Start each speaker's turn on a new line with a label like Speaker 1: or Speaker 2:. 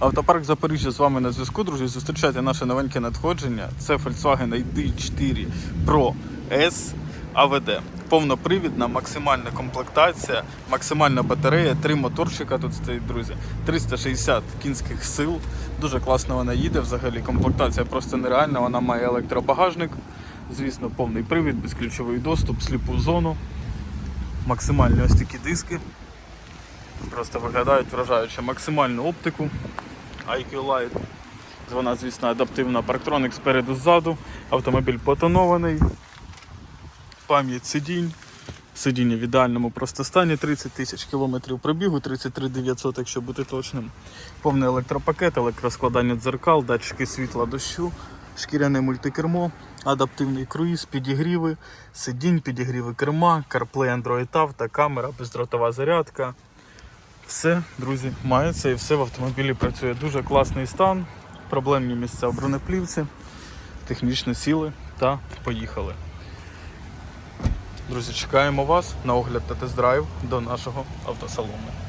Speaker 1: Автопарк Запоріжжя з вами на зв'язку, друзі. Зустрічайте наше новеньке надходження. Це Volkswagen ID4 Pro S AVD. Повнопривідна, максимальна комплектація, максимальна батарея, три моторчика тут стоїть, друзі. 360 кінських сил. Дуже класно вона їде. Взагалі комплектація просто нереальна. Вона має електробагажник. Звісно, повний привід, безключовий доступ, сліпу зону. Максимальні ось такі диски. Просто виглядають вражаюче максимальну оптику. IQ Light. Вона, звісно, адаптивна парктроник спереду ззаду. Автомобіль потонований. Пам'ять сидінь. Сидіння в ідеальному просто стані. 30 тисяч кілометрів пробігу, 33 900, якщо бути точним. Повний електропакет, електроскладання дзеркал, датчики світла дощу, шкіряне мультикермо, адаптивний круїз, підігріви, сидінь, підігріви керма, CarPlay Android Auto, камера, бездротова зарядка. Все, друзі, мається і все в автомобілі працює. Дуже класний стан, проблемні місця в бронеплівці, технічно сіли та поїхали. Друзі, чекаємо вас на огляд та тест-драйв до нашого автосалону.